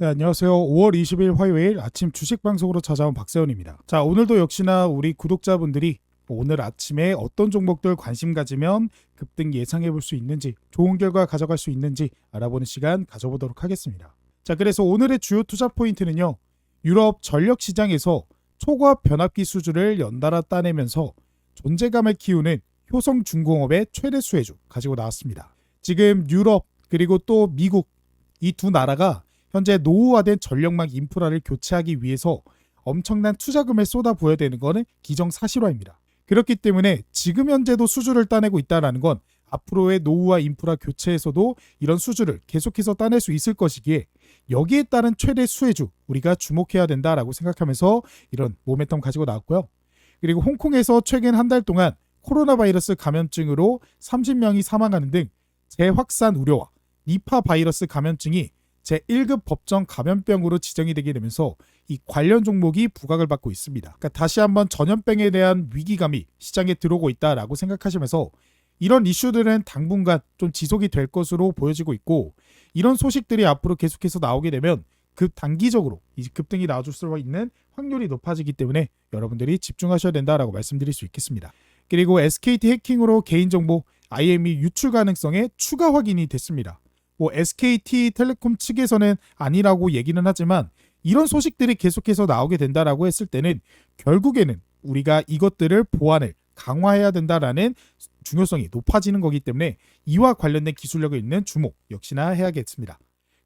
네, 안녕하세요. 5월 20일 화요일 아침 주식 방송으로 찾아온 박세훈입니다. 자, 오늘도 역시나 우리 구독자분들이 오늘 아침에 어떤 종목들 관심 가지면 급등 예상해 볼 수 있는지, 좋은 결과 가져갈 수 있는지 알아보는 시간 가져보도록 하겠습니다. 자, 그래서 오늘의 주요 투자 포인트는요. 유럽 전력 시장에서 초과압 변압기 수주를 연달아 따내면서 존재감을 키우는 효성 중공업의 최대 수혜주 가지고 나왔습니다. 지금 유럽 그리고 또 미국 이 두 나라가 현재 노후화된 전력망 인프라를 교체하기 위해서 엄청난 투자금을 쏟아부어야 되는 것은 기정사실화입니다. 그렇기 때문에 지금 현재도 수주를 따내고 있다는 건 앞으로의 노후화 인프라 교체에서도 이런 수주를 계속해서 따낼 수 있을 것이기에 여기에 따른 최대 수혜주 우리가 주목해야 된다라고 생각하면서 이런 모멘텀 가지고 나왔고요. 그리고 홍콩에서 최근 한 달 동안 코로나 바이러스 감염증으로 30명이 사망하는 등 재확산 우려와 니파 바이러스 감염증이 제1급 법정 감염병으로 지정이 되게 되면서 이 관련 종목이 부각을 받고 있습니다. 그러니까 다시 한번 전염병에 대한 위기감이 시장에 들어오고 있다라고 생각하시면서 이런 이슈들은 당분간 좀 지속이 될 것으로 보여지고 있고 이런 소식들이 앞으로 계속해서 나오게 되면 급 단기적으로 이 급등이 나와줄 수 있는 확률이 높아지기 때문에 여러분들이 집중하셔야 된다라고 말씀드릴 수 있겠습니다. 그리고 SKT 해킹으로 개인정보 IME 유출 가능성에 추가 확인이 됐습니다. 뭐 SKT텔레콤 측에서는 아니라고 얘기는 하지만 이런 소식들이 계속해서 나오게 된다라고 했을 때는 결국에는 우리가 이것들을 보완을 강화해야 된다라는 중요성이 높아지는 거기 때문에 이와 관련된 기술력을 있는 주목 역시나 해야겠습니다.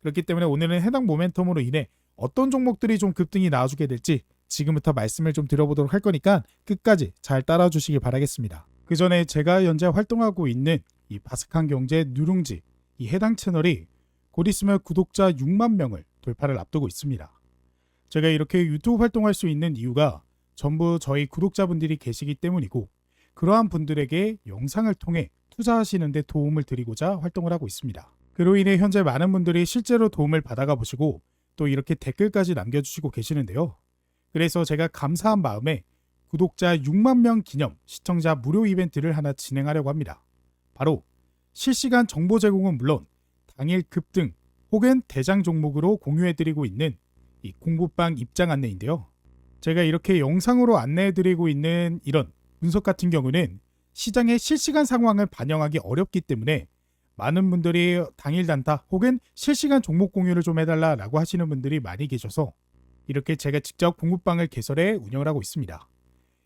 그렇기 때문에 오늘은 해당 모멘텀으로 인해 어떤 종목들이 좀 급등이 나와주게 될지 지금부터 말씀을 좀 드려보도록 할 거니까 끝까지 잘 따라주시길 바라겠습니다. 그 전에 제가 현재 활동하고 있는 이 바스칸 경제 누룽지 이 해당 채널이 곧 있으면 구독자 6만 명을 돌파를 앞두고 있습니다. 제가 이렇게 유튜브 활동할 수 있는 이유가 전부 저희 구독자분들이 계시기 때문이고 그러한 분들에게 영상을 통해 투자하시는 데 도움을 드리고자 활동을 하고 있습니다. 그로 인해 현재 많은 분들이 실제로 도움을 받아가 보시고 또 이렇게 댓글까지 남겨주시고 계시는데요. 그래서 제가 감사한 마음에 구독자 6만 명 기념 시청자 무료 이벤트를 하나 진행하려고 합니다. 바로 실시간 정보 제공은 물론 당일 급등 혹은 대장 종목으로 공유해드리고 있는 이 공부방 입장 안내인데요. 제가 이렇게 영상으로 안내해드리고 있는 이런 분석 같은 경우는 시장의 실시간 상황을 반영하기 어렵기 때문에 많은 분들이 당일 단타 혹은 실시간 종목 공유를 좀 해달라라고 하시는 분들이 많이 계셔서 이렇게 제가 직접 공부방을 개설해 운영을 하고 있습니다.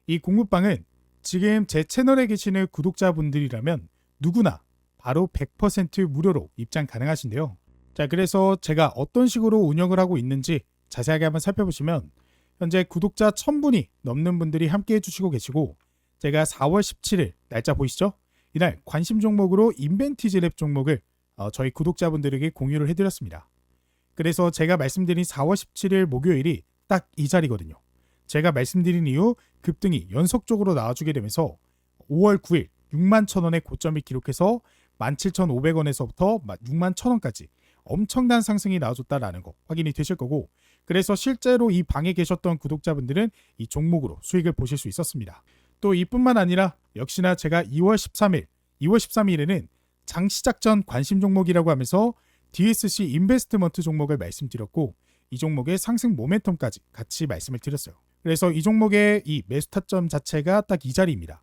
이 공부방은 지금 제 채널에 계시는 구독자분들이라면 누구나 바로 100% 무료로 입장 가능하신데요. 자, 그래서 제가 어떤 식으로 운영을 하고 있는지 자세하게 한번 살펴보시면 현재 구독자 1000분이 넘는 분들이 함께 해주시고 계시고 제가 4월 17일 날짜 보이시죠? 이날 관심 종목으로 인벤티지 랩 종목을 어, 저희 구독자분들에게 공유를 해드렸습니다. 그래서 제가 말씀드린 4월 17일 목요일이 딱 이 자리거든요. 제가 말씀드린 이후 급등이 연속적으로 나와주게 되면서 5월 9일 6만 1천원의 고점을 기록해서 17,500원에서부터 6만 1천원까지 엄청난 상승이 나와줬다라는 거 확인이 되실 거고 그래서 실제로 이 방에 계셨던 구독자분들은 이 종목으로 수익을 보실 수 있었습니다. 또 이뿐만 아니라 역시나 제가 2월 13일, 2월 13일에는 장 시작 전 관심 종목이라고 하면서 DSC 인베스트먼트 종목을 말씀드렸고 이 종목의 상승 모멘텀까지 같이 말씀을 드렸어요. 그래서 이 종목의 이 매수 타점 자체가 딱 이 자리입니다.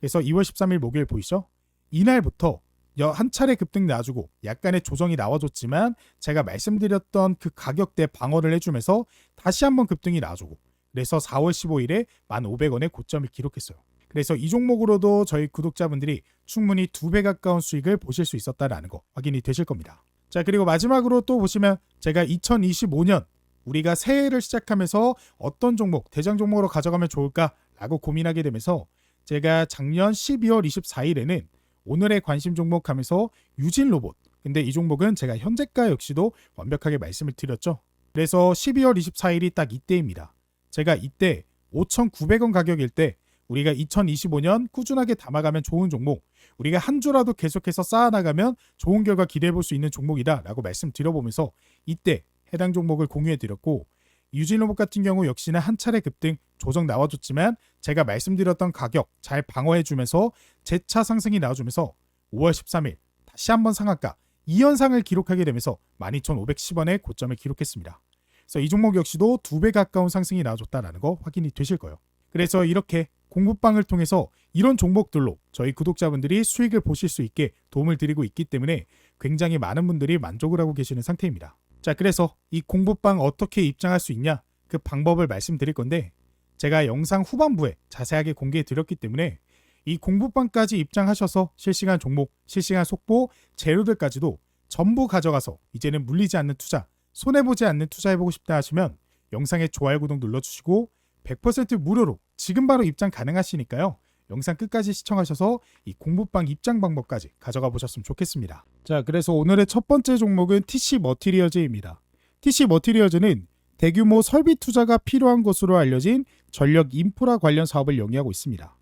그래서 2월 13일 목요일 보이죠? 이날부터 한 차례 급등 놔주고 약간의 조정이 나와줬지만 제가 말씀드렸던 그 가격대 방어를 해주면서 다시 한번 급등이 나와주고 그래서 4월 15일에 1,500원의 고점을 기록했어요. 그래서 이 종목으로도 저희 구독자분들이 충분히 두 배 가까운 수익을 보실 수 있었다라는 거 확인이 되실 겁니다. 자 그리고 마지막으로 또 보시면 제가 2025년 우리가 새해를 시작하면서 어떤 종목 대장 종목으로 가져가면 좋을까라고 고민하게 되면서 제가 작년 12월 24일에는 오늘의 관심 종목 하면서 유진 로봇 근데 이 종목은 제가 현재가 역시도 완벽하게 말씀을 드렸죠. 그래서 12월 24일이 딱 이때입니다. 제가 이때 5,900원 가격일 때 우리가 2025년 꾸준하게 담아가면 좋은 종목, 우리가 한 주라도 계속해서 쌓아나가면 좋은 결과 기대해 볼 수 있는 종목이다 라고 말씀드려보면서 이때 해당 종목을 공유해 드렸고 유진 로봇 같은 경우 역시나 한 차례 급등 조정 나와줬지만 제가 말씀드렸던 가격 잘 방어해주면서 재차 상승이 나와주면서 5월 13일 다시 한번 상한가 2연상을 기록하게 되면서 12,510원의 고점을 기록했습니다. 그래서 이 종목 역시도 두 배 가까운 상승이 나와줬다라는 거 확인이 되실 거예요. 그래서 이렇게 공부방을 통해서 이런 종목들로 저희 구독자분들이 수익을 보실 수 있게 도움을 드리고 있기 때문에 굉장히 많은 분들이 만족을 하고 계시는 상태입니다. 자, 그래서 이 공부방 어떻게 입장할 수 있냐 그 방법을 말씀드릴 건데 제가 영상 후반부에 자세하게 공개해 드렸기 때문에 이 공부방까지 입장하셔서 실시간 종목, 실시간 속보, 재료들까지도 전부 가져가서 이제는 물리지 않는 투자, 손해보지 않는 투자해보고 싶다 하시면 영상에 좋아요, 구독 눌러주시고 100% 무료로 지금 바로 입장 가능하시니까요. 영상 끝까지 시청하셔서 이 공부방 입장 방법까지 가져가 보셨으면 좋겠습니다. 자, 그래서 오늘의 첫 번째 종목은 TC 머티리어즈입니다. TC 머티리어즈는 대규모 설비 투자가 필요한 것으로 알려진 전력 인프라 관련 사업을 영위하고 있습니다.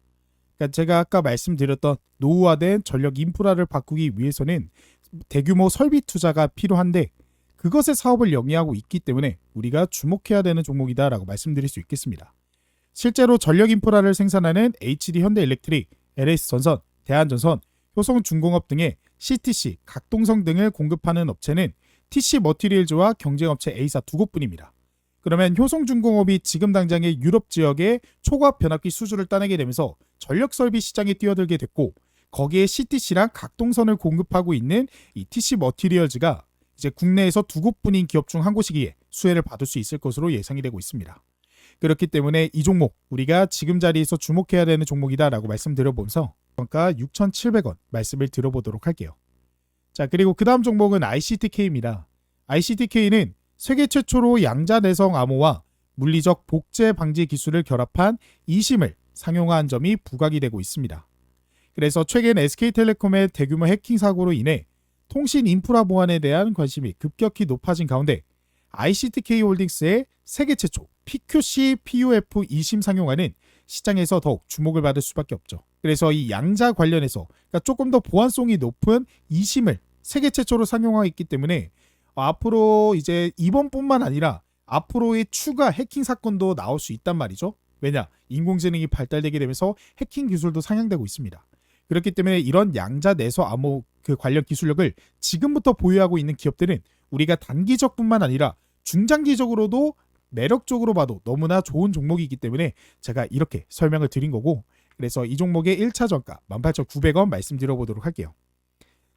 그러니까 제가 아까 말씀드렸던 노후화된 전력 인프라를 바꾸기 위해서는 대규모 설비 투자가 필요한데 그것의 사업을 영위하고 있기 때문에 우리가 주목해야 되는 종목이다라고 말씀드릴 수 있겠습니다. 실제로 전력 인프라를 생산하는 HD 현대일렉트릭, LS전선, 대한전선, 효성중공업 등의 CTC, 각동성 등을 공급하는 업체는 TC 머티리얼즈와 경쟁업체 A사 두 곳뿐입니다. 그러면 효성중공업이 지금 당장의 유럽 지역의 초과압 변압기 수주를 따내게 되면서 전력 설비 시장에 뛰어들게 됐고 거기에 CTC랑 각동선을 공급하고 있는 이 TC 머티리얼즈가 이제 국내에서 두 곳뿐인 기업 중 한 곳이기에 수혜를 받을 수 있을 것으로 예상이 되고 있습니다. 그렇기 때문에 이 종목 우리가 지금 자리에서 주목해야 되는 종목이다라고 말씀드려보면서 평가 6,700원 말씀을 드려보도록 할게요. 자 그리고 그 다음 종목은 ICTK입니다. ICTK는 세계 최초로 양자 내성 암호와 물리적 복제 방지 기술을 결합한 이심을 상용화한 점이 부각이 되고 있습니다. 그래서 최근 SK텔레콤의 대규모 해킹 사고로 인해 통신 인프라 보안에 대한 관심이 급격히 높아진 가운데 ICTK 홀딩스의 세계 최초 PQC PUF 2심 상용화는 시장에서 더욱 주목을 받을 수밖에 없죠. 그래서 이 양자 관련해서 그러니까 조금 더 보안성이 높은 2심을 세계 최초로 상용화했기 때문에 앞으로 이제 이번뿐만 아니라 앞으로의 추가 해킹 사건도 나올 수 있단 말이죠. 왜냐? 인공지능이 발달되게 되면서 해킹 기술도 상향되고 있습니다. 그렇기 때문에 이런 양자 내서 암호 그 관련 기술력을 지금부터 보유하고 있는 기업들은 우리가 단기적뿐만 아니라 중장기적으로도 매력적으로 봐도 너무나 좋은 종목이기 때문에 제가 이렇게 설명을 드린 거고 그래서 이 종목의 1차 전가 18,900원 말씀드려보도록 할게요.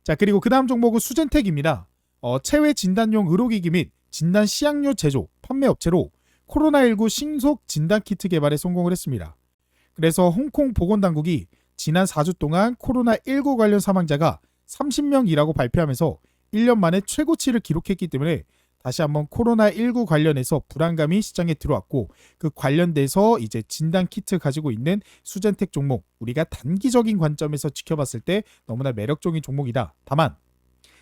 자 그리고 그 다음 종목은 수젠텍입니다. 어, 체외 진단용 의료기기 및 진단 시약류 제조 판매 업체로 코로나19 신속 진단 키트 개발에 성공을 했습니다. 그래서 홍콩 보건당국이 지난 4주 동안 코로나19 관련 사망자가 30명이라고 발표하면서 1년 만에 최고치를 기록했기 때문에 다시 한번 코로나19 관련해서 불안감이 시장에 들어왔고 그 관련돼서 이제 진단 키트 가지고 있는 수젠텍 종목 우리가 단기적인 관점에서 지켜봤을 때 너무나 매력적인 종목이다. 다만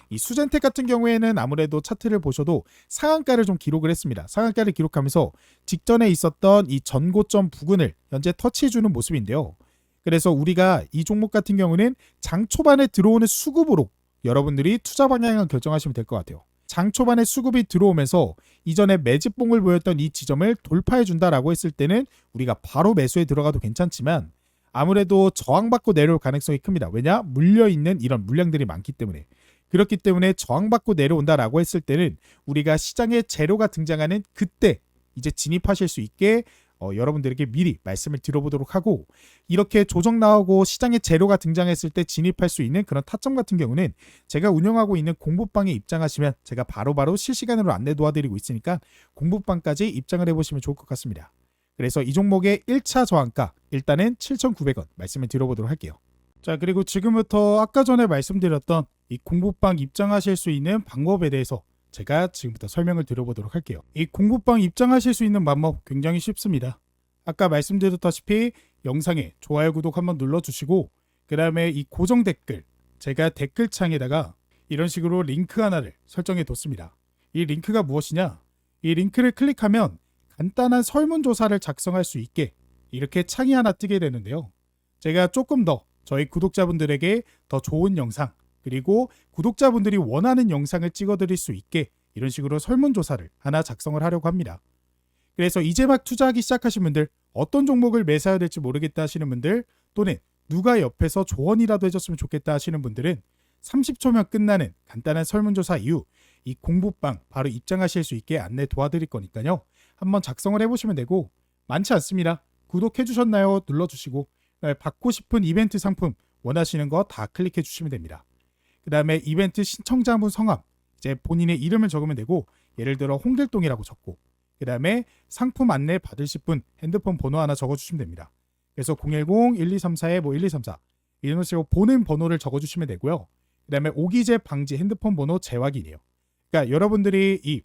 이 수젠텍 같은 경우에는 아무래도 차트를 보셔도 상한가를 좀 기록을 했습니다. 상한가를 기록하면서 직전에 있었던 이 전고점 부근을 현재 터치해주는 모습인데요. 그래서 우리가 이 종목 같은 경우는 장 초반에 들어오는 수급으로 여러분들이 투자 방향을 결정하시면 될 것 같아요. 장 초반에 수급이 들어오면서 이전에 매집봉을 보였던 이 지점을 돌파해 준다라고 했을 때는 우리가 바로 매수에 들어가도 괜찮지만 아무래도 저항받고 내려올 가능성이 큽니다. 왜냐? 물려 있는 이런 물량들이 많기 때문에. 그렇기 때문에 저항받고 내려온다라고 했을 때는 우리가 시장에 재료가 등장하는 그때 이제 진입하실 수 있게 어, 여러분들에게 미리 말씀을 드려보도록 하고 이렇게 조정 나오고 시장에 재료가 등장했을 때 진입할 수 있는 그런 타점 같은 경우는 제가 운영하고 있는 공부방에 입장하시면 제가 바로 바로 실시간으로 안내 도와드리고 있으니까 공부방까지 입장을 해보시면 좋을 것 같습니다. 그래서 이 종목의 1차 저항가 일단은 7,900원 말씀을 드려보도록 할게요. 자 그리고 지금부터 아까 전에 말씀드렸던 이 공부방 입장하실 수 있는 방법에 대해서 제가 지금부터 설명을 드려보도록 할게요. 이 공부방 입장하실 수 있는 방법 굉장히 쉽습니다. 아까 말씀드렸다시피 영상에 좋아요, 구독 한번 눌러주시고 그 다음에 이 고정 댓글 제가 댓글창에다가 이런 식으로 링크 하나를 설정해 뒀습니다. 이 링크가 무엇이냐? 이 링크를 클릭하면 간단한 설문조사를 작성할 수 있게 이렇게 창이 하나 뜨게 되는데요. 제가 조금 더 저희 구독자분들에게 더 좋은 영상 그리고 구독자분들이 원하는 영상을 찍어드릴 수 있게 이런 식으로 설문조사를 하나 작성을 하려고 합니다. 그래서 이제 막 투자하기 시작하신 분들 어떤 종목을 매수해야 될지 모르겠다 하시는 분들 또는 누가 옆에서 조언이라도 해줬으면 좋겠다 하시는 분들은 30초면 끝나는 간단한 설문조사 이후 이 공부방 바로 입장하실 수 있게 안내 도와드릴 거니까요. 한번 작성을 해보시면 되고 많지 않습니다. 구독해 주셨나요? 눌러주시고 네, 받고 싶은 이벤트 상품 원하시는 거 다 클릭해 주시면 됩니다. 그 다음에 이벤트 신청자분 성함 이제 본인의 이름을 적으면 되고 예를 들어 홍길동이라고 적고 그 다음에 상품 안내 받으실 분 핸드폰 번호 하나 적어주시면 됩니다. 그래서 010-1234에 뭐1234 이런 식으로 보는 번호를 적어주시면 되고요. 그 다음에 오기재 방지 핸드폰 번호 재확인이에요. 그러니까 여러분들이 이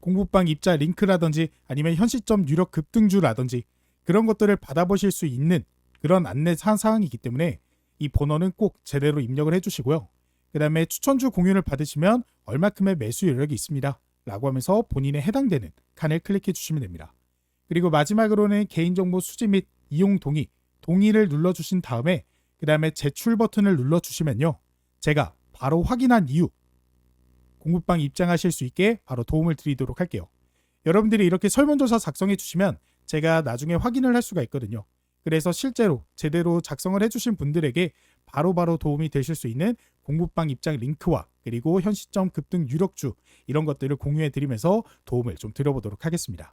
공부방 입자 링크라든지 아니면 현 시점 유력 급등주라든지 그런 것들을 받아보실 수 있는 그런 안내 사- 사항이기 때문에 이 번호는 꼭 제대로 입력을 해주시고요. 그 다음에 추천주 공유를 받으시면 얼마큼의 매수 여력이 있습니다. 라고 하면서 본인에 해당되는 칸을 클릭해 주시면 됩니다. 그리고 마지막으로는 개인정보 수집 및 이용 동의, 동의를 눌러주신 다음에 그 다음에 제출 버튼을 눌러주시면요. 제가 바로 확인한 이후 공부방 입장하실 수 있게 바로 도움을 드리도록 할게요. 여러분들이 이렇게 설문조사 작성해 주시면 제가 나중에 확인을 할 수가 있거든요. 그래서 실제로 제대로 작성을 해주신 분들에게 바로바로 도움이 되실 수 있는 공부방 입장 링크와 그리고 현 시점 급등 유력주 이런 것들을 공유해 드리면서 도움을 좀 드려보도록 하겠습니다.